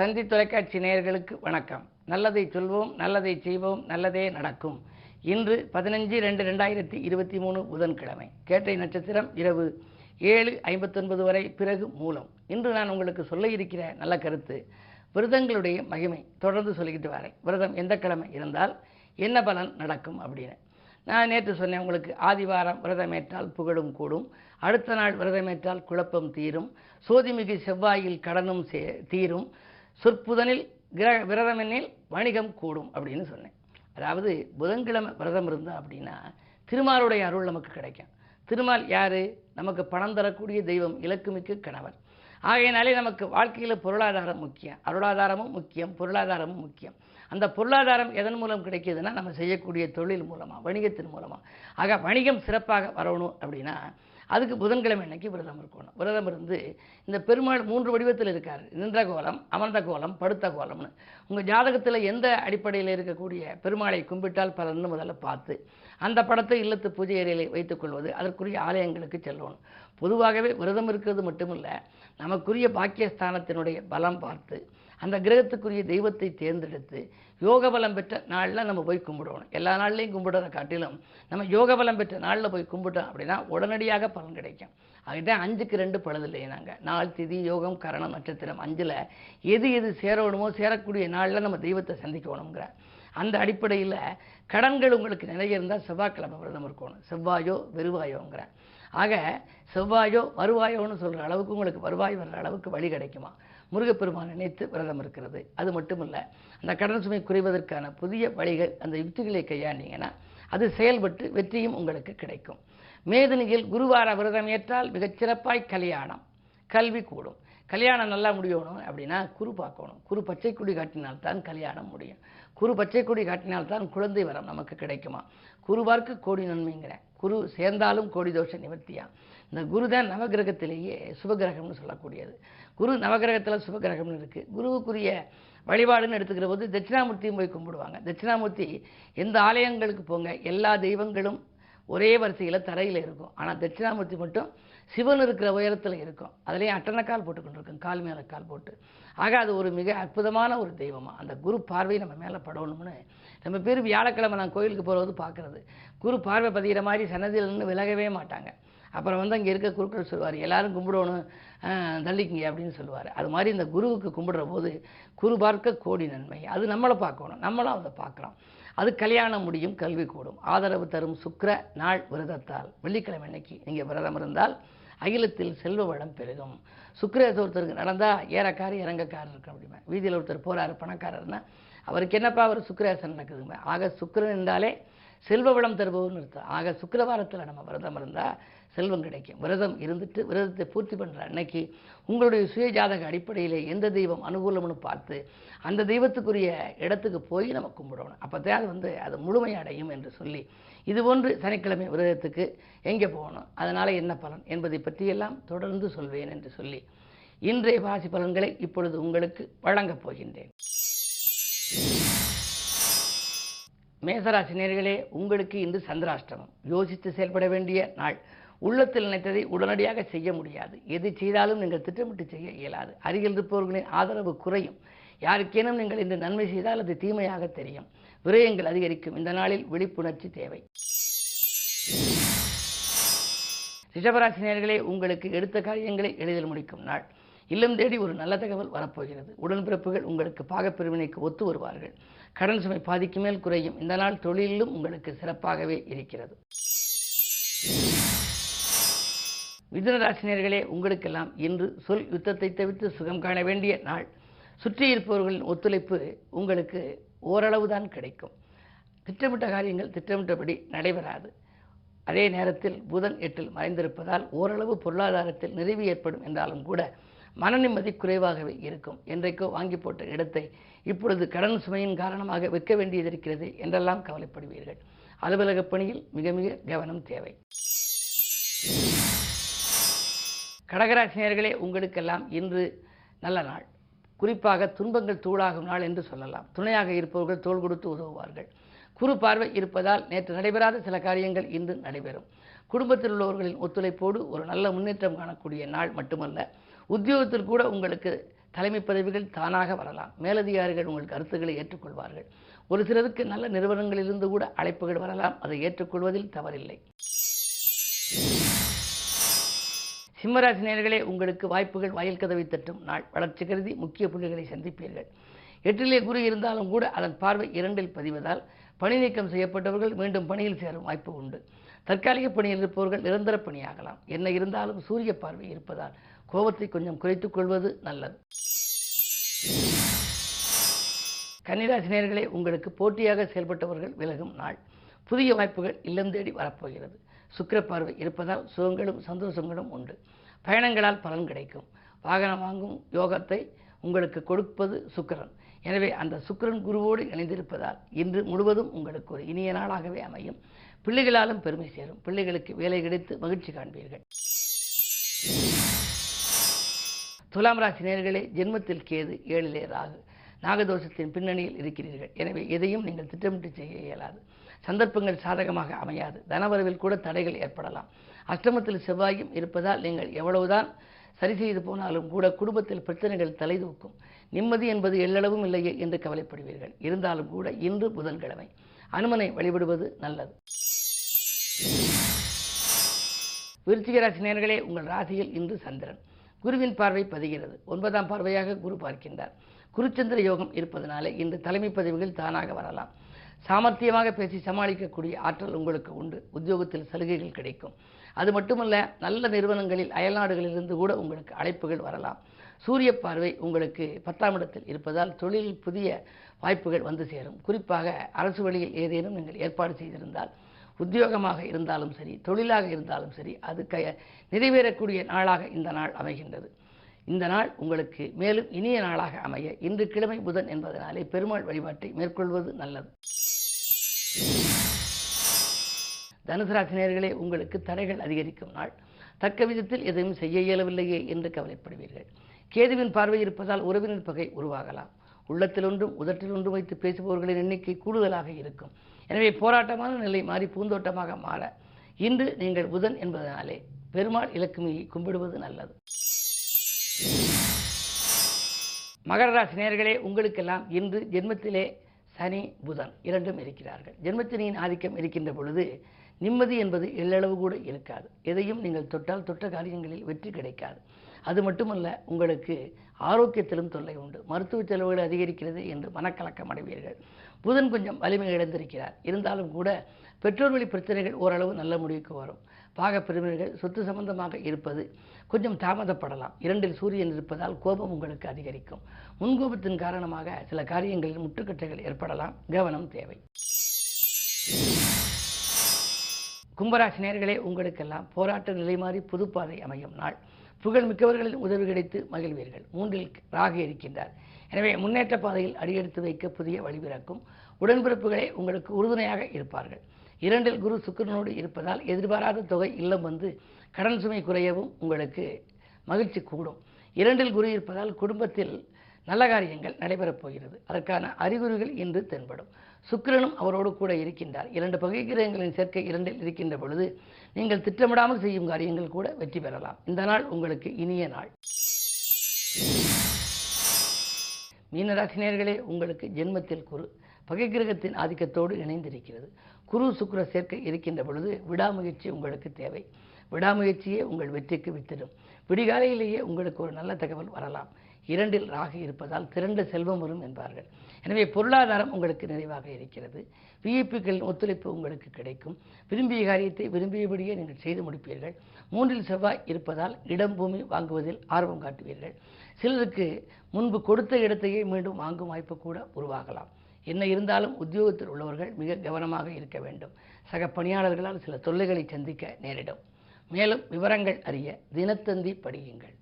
தந்தி தொலைக்காட்சி நேயர்களுக்கு வணக்கம். நல்லதை சொல்வோம் நல்லதை செய்வோம் நல்லதே நடக்கும். இன்று பதினஞ்சு ரெண்டு ரெண்டாயிரத்தி இருபத்தி மூணு புதன்கிழமை. கேட்டை நட்சத்திரம் இரவு ஏழு ஐம்பத்தொன்பது வரை பிறகு மூலம். இன்று நான் உங்களுக்கு சொல்ல இருக்கிற நல்ல கருத்து விரதங்களுடைய மகிமை தொடர்ந்து சொல்லிக்கிட்டு வரேன். விரதம் எந்த கிழமை இருந்தால் என்ன பலன் நடக்கும் அப்படின்னு. நான் நேற்று சொன்னேன் உங்களுக்கு ஆதிவாரம் விரதமேற்றால் புகழும் கூடும். அடுத்த நாள் விரதமேற்றால் குழப்பம் தீரும். சோதிமிகு செவ்வாயில் கடனும் சே தீரும். சொற்புதனில் கிர விரதமெனில் வணிகம் கூடும் அப்படின்னு சொன்னேன். அதாவது புதன்கிழமை விரதம் இருந்தா அப்படின்னா திருமாலுடைய அருள் நமக்கு கிடைக்கும். திருமால் யார்? நமக்கு பணம் தரக்கூடிய தெய்வம் இலக்குமிக்க கணவர் ஆகையினாலே நமக்கு வாழ்க்கையில் பொருளாதாரம் முக்கியம். அருளாதாரமும் முக்கியம் பொருளாதாரமும் முக்கியம். அந்த பொருளாதாரம் எதன் மூலம் கிடைக்கிதுன்னா நம்ம செய்யக்கூடிய தொழில் மூலமாக வணிகத்தின் மூலமாக ஆக வணிகம் சிறப்பாக வரணும் அப்படின்னா அதுக்கு புதன்கிழமை அன்னைக்கு விரதம் இருக்கணும். விரதம் இருந்து இந்த பெருமாள் மூன்று வடிவத்தில் இருக்கார். நின்ற கோலம் அமர்ந்த கோலம் படுத்த கோலம்னு. உங்கள் ஜாதகத்தில் எந்த அடிப்படையில் இருக்கக்கூடிய பெருமாளை கும்பிட்டால் பலன்னு முதல்ல பார்த்து அந்த படத்தை இல்லத்து பூஜை அறையிலே வைத்துக்கொள்வது அதற்குரிய ஆலயங்களுக்கு செல்லணும். பொதுவாகவே விரதம் இருக்கிறது மட்டுமில்லை நமக்குரிய பாக்கியஸ்தானத்தினுடைய பலம் பார்த்து அந்த கிரகத்துக்குரிய தெய்வத்தை தேர்ந்தெடுத்து யோக பலம் பெற்ற நாளில் நம்ம போய் கும்பிடணும். எல்லா நாள்லையும் கும்பிடுறத காட்டிலும் நம்ம யோக பலம் பெற்ற நாளில் போய் கும்பிட்டோம் அப்படின்னா உடனடியாக பலன் கிடைக்கும். அதுதான் அஞ்சுக்கு ரெண்டு பழுதில்லையே நாங்கள் நாள் திதி யோகம் கரணம் நட்சத்திரம் அஞ்சில் எது எது சேரணுமோ சேரக்கூடிய நாளில் நம்ம தெய்வத்தை சந்திக்கணுங்கிற அந்த அடிப்படையில் கடன்கள் உங்களுக்கு நிறைய இருந்தால் செவ்வாய்க்கிழமை விரதம் இருக்கணும். செவ்வாயோ வெறுவாயோங்கிற ஆக செவ்வாயோ வருவாயோன்னு சொல்கிற அளவுக்கு உங்களுக்கு வருவாய் வர்ற அளவுக்கு வழி கிடைக்குமா? முருகப்பெருமான் நினைத்து விரதம் இருக்கிறது. அது மட்டும் இல்லை அந்த கடன் சுமை குறைவதற்கான புதிய வழிகள் அந்த யுக்திகளை கையாண்டீங்கன்னா அது செயல்பட்டு வெற்றியும் உங்களுக்கு கிடைக்கும். மேதினியில் குருவார விரதம் ஏற்றால் மிகச்சிறப்பாய் கல்யாணம் கல்வி கூடும். கல்யாணம் நல்லா முடியணும் அப்படின்னா குரு பார்க்கணும். குரு பச்சை கொடி காட்டினால்தான் கல்யாணம் முடியும். குரு பச்சை கொடி காட்டினால்தான் குழந்தை வரம் நமக்கு கிடைக்குமா? குருவார்க்கு கோடி நன்மைங்கிற. குரு சேர்ந்தாலும் கோடி தோஷ நிவர்த்தியா? இந்த குரு தான் நவகிரகத்திலேயே சுபகிரகம்னு சொல்லக்கூடியது. குரு நவகிரகத்தில் சுபகிரகம்னு இருக்குது குருவுக்குரிய வழிபாடுன்னு எடுத்துக்கிற போது தட்சிணாமூர்த்தியும் போய் கும்பிடுவாங்க. தட்சிணாமூர்த்தி எந்த ஆலயங்களுக்கு போங்க எல்லா தெய்வங்களும் ஒரே வரிசையில் தரையில் இருக்கும். ஆனால் தட்சிணாமூர்த்தி மட்டும் சிவன் இருக்கிற உயரத்தில் இருக்கும். அதுலேயும் அட்டனக்கால் போட்டுக்கொண்டு இருக்கும் கால் மேலே கால் போட்டு. ஆக அது ஒரு மிக அற்புதமான ஒரு தெய்வமாக அந்த குரு பார்வை நம்ம மேலே படணும்னு. நம்ம பேர் வியாழக்கிழமை நான் கோயிலுக்கு போகிறது பார்க்குறது. குரு பார்வை பதிகிற மாதிரி சன்னதியிலேருந்து விலகவே மாட்டாங்க. அப்புறம் வந்து அங்கே இருக்க குருக்கள் சொல்லுவார் எல்லாரும் கும்பிடணும் தள்ளிக்குங்க அப்படின்னு சொல்லுவார். அது மாதிரி இந்த குருவுக்கு கும்பிடுற போது குரு பார்க்க கோடி நன்மை. அது நம்மளை பார்க்கணும். நம்மளும் அதை பார்க்குறோம் அது கல்யாணம் முடியும் கல்வி கூடும். ஆதரவு தரும் சுக்கர நாள் விரதத்தால். வெள்ளிக்கிழமை அன்னைக்கு நீங்கள் விரதம் இருந்தால் அகிலத்தில் செல்வ வளம் பெருகும். சுக்கரேச ஒருத்தருக்கு நடந்தால் ஏறக்காரு இறங்கக்காரர் இருக்க முடியுமா வீதியில் ஒருத்தர் போகிறாரு பணக்காரர்னா அவருக்கு என்னப்பா அவர் சுக்கரேசன் நடக்குதுங்க ஆக சுக்கரன் என்றாலே செல்வ வளம் தருபவர்னு அர்த்தம் ஆக சுக்கிரவாரத்தில் நம்ம விரதம் இருந்தால் செல்வம் கிடைக்கும். விரதம் இருந்துட்டு விரதத்தை பூர்த்தி பண்ணுற அன்னைக்கு உங்களுடைய சுய ஜாதக அடிப்படையில் எந்த தெய்வம் அனுகூலம்னு பார்த்து அந்த தெய்வத்துக்குரிய இடத்துக்கு போய் நம்ம கும்பிடணும். அப்போ தான் அது வந்து அது முழுமையடையும் என்று சொல்லி இது போன்று சனிக்கிழமை விரதத்துக்கு எங்கே போகணும்? அதனால் என்ன பலன் என்பதை பற்றியெல்லாம் தொடர்ந்து சொல்வேன் என்று சொல்லி இன்றைய வாசி பலன்களை இப்பொழுது உங்களுக்கு வழங்கப் போகின்றேன். மேசராசினியர்களே உங்களுக்கு இன்று சந்திராஷ்டமம். யோசித்து செயல்பட வேண்டிய நாள். உள்ளத்தில் நினைத்ததை உடனடியாக செய்ய முடியாது. எது செய்தாலும் நீங்கள் திட்டமிட்டு செய்ய இயலாது. அருகில் இருப்பவர்களின் ஆதரவு குறையும். யாருக்கேனும் நீங்கள் இந்த நன்மை செய்தால் அது தீமையாக தெரியும். விரயங்கள் அதிகரிக்கும். இந்த நாளில் விழிப்புணர்ச்சி தேவை. ரிஷபராசினியர்களே உங்களுக்கு எடுத்த காரியங்களை எளிதில் முடிக்கும் நாள். இல்லம் தேடி ஒரு நல்ல தகவல் வரப்போகிறது. உடன்பிறப்புகள் உங்களுக்கு பாகப்பிரிவினைக்கு ஒத்து வருவார்கள். கடன் சுமை பாதிக்கு மேல் குறையும். இந்த நாள் தொழிலிலும் உங்களுக்கு சிறப்பாகவே இருக்கிறது. மிதுனராசினியர்களே உங்களுக்கெல்லாம் இன்று சொல் யுத்தத்தை தவிர்த்து சுகம் காண வேண்டிய நாள். சுற்றி இருப்பவர்களின் ஒத்துழைப்பு உங்களுக்கு ஓரளவு தான் கிடைக்கும். திட்டமிட்ட காரியங்கள் திட்டமிட்டபடி நடைபெறாது. அதே நேரத்தில் புதன் எட்டில் மறைந்திருப்பதால் ஓரளவு பொருளாதாரத்தில் நிறைவு ஏற்படும் என்றாலும் கூட மன நிம்மதி குறைவாகவே இருக்கும். என்றைக்கோ வாங்கி போட்ட இடத்தை இப்பொழுது கடன் சுமையின் காரணமாக விற்க வேண்டியது இருக்கிறது என்றெல்லாம் கவலைப்படுவீர்கள். அலுவலக பணியில் மிக மிக கவனம் தேவை. கடகராசினியர்களே உங்களுக்கெல்லாம் இன்று நல்ல நாள். குறிப்பாக துன்பங்கள் தூளாகும் நாள் என்று சொல்லலாம். துணையாக இருப்பவர்கள் தோள் கொடுத்து உதவுவார்கள். குறு பார்வை இருப்பதால் நேற்று நடைபெறாத சில காரியங்கள் இன்று நடைபெறும். குடும்பத்தில் உள்ளவர்களின் ஒத்துழைப்போடு ஒரு நல்ல முன்னேற்றம் காணக்கூடிய நாள் மட்டுமல்ல உத்தியோகத்தில் கூட உங்களுக்கு தலைமை பதவிகள் தானாக வரலாம். மேலதிகாரிகள் உங்கள் கருத்துக்களை ஏற்றுக்கொள்வார்கள். ஒரு சிலருக்கு நல்ல நிறுவனங்களிலிருந்து கூட அழைப்புகள் வரலாம். அதை ஏற்றுக்கொள்வதில் தவறில்லை. சிம்மராசி நேர்களே உங்களுக்கு வாய்ப்புகள் வயல் கதவை தட்டும் நாள். வளர்ச்சி கருதி முக்கிய புள்ளிகளை சந்திப்பீர்கள். எட்டிலே குரு இருந்தாலும் கூட அதன் பார்வை இரண்டில் பதிவதால் பணி நீக்கம் செய்யப்பட்டவர்கள் மீண்டும் பணியில் சேரும் வாய்ப்பு உண்டு. தற்காலிக பணியில் இருப்பவர்கள் நிரந்தர பணியாகலாம். என்ன இருந்தாலும் சூரிய பார்வை இருப்பதால் கோபத்தை கொஞ்சம் குறைத்துக் கொள்வது நல்லது. கன்னிராசினியர்களே உங்களுக்கு போட்டியாக செயல்பட்டவர்கள் விலகும் நாள். புதிய வாய்ப்புகள் இல்லம் தேடி வரப்போகிறது. சுக்கர பார்வை இருப்பதால் சுகங்களும் சந்தோஷங்களும் உண்டு. பயணங்களால் பலன் கிடைக்கும். வாகனம் வாங்கும் யோகத்தை உங்களுக்கு கொடுப்பது சுக்கரன். எனவே அந்த சுக்கிரன் குருவோடு இணைந்திருப்பதால் இன்று முழுவதும் உங்களுக்கு ஒரு இனிய நாளாகவே அமையும். பிள்ளைகளாலும் பெருமை சேரும். பிள்ளைகளுக்கு வேலை கிடைத்து மகிழ்ச்சி காண்பீர்கள். துலாம் ராசி நேர்களே ஜென்மத்தில் கேது ஏழிலே ராகு. நாகதோஷத்தின் பின்னணியில் இருக்கிறீர்கள். எனவே எதையும் நீங்கள் திட்டமிட்டு செய்ய இயலாது. சந்தர்ப்பங்கள் சாதகமாக அமையாது. தனவரவில் கூட தடைகள் ஏற்படலாம். அஷ்டமத்தில் செவ்வாயும் இருப்பதால் நீங்கள் எவ்வளவுதான் சரி செய்து போனாலும் கூட குடும்பத்தில் பிரச்சனைகள் தலைதூக்கும் நிம்மதி என்பது எல்லளவும் இல்லையே என்று கவலைப்படுவீர்கள். இருந்தாலும் கூட இன்று புதன்கிழமை. அனுமனை வழிபடுவது நல்லது. விருச்சிக ராசி நேர்களே உங்கள் ராசியில் இன்று சந்திரன். குருவின் பார்வை பதிகிறது. ஒன்பதாம் பார்வையாக குரு பார்க்கின்றார். குருச்சந்திர யோகம் இருப்பதனாலே இன்று தலைமை பதவிகள் தானாக வரலாம். சாமர்த்தியமாக பேசி சமாளிக்கக்கூடிய ஆற்றல் உங்களுக்கு உண்டு. உத்தியோகத்தில் சலுகைகள் கிடைக்கும். அது மட்டுமல்ல நல்ல நிறுவனங்களில் அயல்நாடுகளிலிருந்து கூட உங்களுக்கு அழைப்புகள் வரலாம். சூரிய பார்வை உங்களுக்கு பத்தாம் இடத்தில் இருப்பதால் தொழிலில் புதிய வாய்ப்புகள் வந்து சேரும். குறிப்பாக அரசு வழியில் ஏதேனும் நீங்கள் ஏற்பாடு செய்திருந்தால் உத்தியோகமாக இருந்தாலும் சரி தொழிலாக இருந்தாலும் சரி அது க நிறைவேறக்கூடிய நாளாக இந்த நாள் அமைகின்றது. இந்த நாள் உங்களுக்கு மேலும் இனிய நாளாக அமைய இன்று கிழமை புதன் என்பதனாலே பெருமாள் வழிபாட்டை மேற்கொள்வது நல்லது. தனுசு ராசினியர்களே உங்களுக்கு தடைகள் அதிகரிக்கும் நாள். தக்க விதத்தில் எதையும் செய்ய இயலவில்லையே என்று கவலைப்படுவீர்கள். கேதுவின் பார்வை இருப்பதால் உறவினர் பகை உருவாகலாம். உள்ளத்தில் ஒன்றும் உதட்டில் ஒன்றும் வைத்து பேசுபவர்களின் எண்ணிக்கை கூடுதலாக இருக்கும். எனவே போராட்டமான நிலை மாறி பூந்தோட்டமாக மாற இன்று நீங்கள் புதன் என்பதனாலே பெருமாள் இலக்குமியை கும்பிடுவது நல்லது. மகர ராசி நேர்களே உங்களுக்கெல்லாம் இன்று ஜென்மத்திலே சனி புதன் இரண்டும் இருக்கிறார்கள். ஜென்மத்தினியின் ஆதிக்கம் இருக்கின்ற பொழுது நிம்மதி என்பது எள்ளளவு கூட இருக்காது. எதையும் நீங்கள் தொட்டால் தொட்ட காரியங்களில் வெற்றி கிடைக்காது. அது மட்டுமல்ல உங்களுக்கு ஆரோக்கியத்திலும் தொல்லை உண்டு. மருத்துவ செலவுகள் அதிகரிக்கிறது என்று மனக்கலக்கம் அடைவீர்கள். புதன் கொஞ்சம் வலிமை இழந்திருக்கிறார். இருந்தாலும் கூட பெற்றோர் வழி பிரச்சனைகள் ஓரளவு நல்ல முடிவுக்கு வரும். பாகப் பெருமைகள் சொத்து சம்பந்தமாக இருப்பது கொஞ்சம் தாமதப்படலாம். இரண்டில் சூரியன் இருப்பதால் கோபம் உங்களுக்கு அதிகரிக்கும். முன்கோபத்தின் காரணமாக சில காரியங்களில் முட்டுக்கட்டைகள் ஏற்படலாம். கவனம் தேவை. கும்பராசி நேர்களே உங்களுக்கெல்லாம் போராட்ட நிலை மாறி புதுப்பாதை அமையும் நாள். புகழ் மிக்கவர்களின் உதவி கிடைத்து மகிழ்வீர்கள். மூன்றில் ராகு இருக்கின்றார். எனவே முன்னேற்ற பாதையில் அடியெடுத்து வைக்க புதிய வழிபிறக்கும் உடன்பிறப்புகளே உங்களுக்கு உறுதுணையாக இருப்பார்கள். இரண்டில் குரு சுக்கிரனோடு இருப்பதால் எதிர்பாராத தொகை இல்லம் வந்து கடன் சுமை குறையவும் உங்களுக்கு மகிழ்ச்சி கூடும். இரண்டில் குரு இருப்பதால் குடும்பத்தில் நல்ல காரியங்கள் நடைபெறப் போகிறது. அதற்கான அறிகுறிகள் இன்று தென்படும். சுக்கிரனும் அவரோடு கூட இருக்கின்றார். இரண்டு பகை கிரகங்களின் சேர்க்கை இரண்டில் இருக்கின்ற பொழுது நீங்கள் திட்டமிடாமல் செய்யும் காரியங்கள் கூட வெற்றி பெறலாம். இந்த நாள் உங்களுக்கு இனிய நாள். மீனராசினியர்களே உங்களுக்கு ஜென்மத்தில் குரு பகை கிரகத்தின் ஆதிக்கத்தோடு இணைந்திருக்கிறது. குரு சுக்கிர சேர்க்கை இருக்கின்ற பொழுது விடாமுயற்சி உங்களுக்கு தேவை. விடாமுயற்சியே உங்கள் வெற்றிக்கு வித்திடும். விடிகாலையிலேயே உங்களுக்கு ஒரு நல்ல தகவல் வரலாம். இரண்டில் ராகு இருப்பதால் திரண்ட செல்வம் வரும் என்பார்கள். எனவே பொருளாதாரம் உங்களுக்கு நிறைவாக இருக்கிறது. விஐபிக்களின் ஒத்துழைப்பு உங்களுக்கு கிடைக்கும். விரும்பிய காரியத்தை விரும்பியபடியே நீங்கள் செய்து முடிப்பீர்கள். மூன்றில் செவ்வாய் இருப்பதால் இடம் பூமி வாங்குவதில் ஆர்வம் காட்டுவீர்கள். சிலருக்கு முன்பு கொடுத்த இடத்தையே மீண்டும் வாங்கும் வாய்ப்பு கூட உருவாகலாம். என்ன இருந்தாலும் உத்தியோகத்தில் உள்ளவர்கள் மிக கவனமாக இருக்க வேண்டும். சக பணியாளர்களால் சில தொல்லைகளை சந்திக்க நேரிடும். மேலும் விவரங்கள் அறிய தினத்தந்தி படியுங்கள்.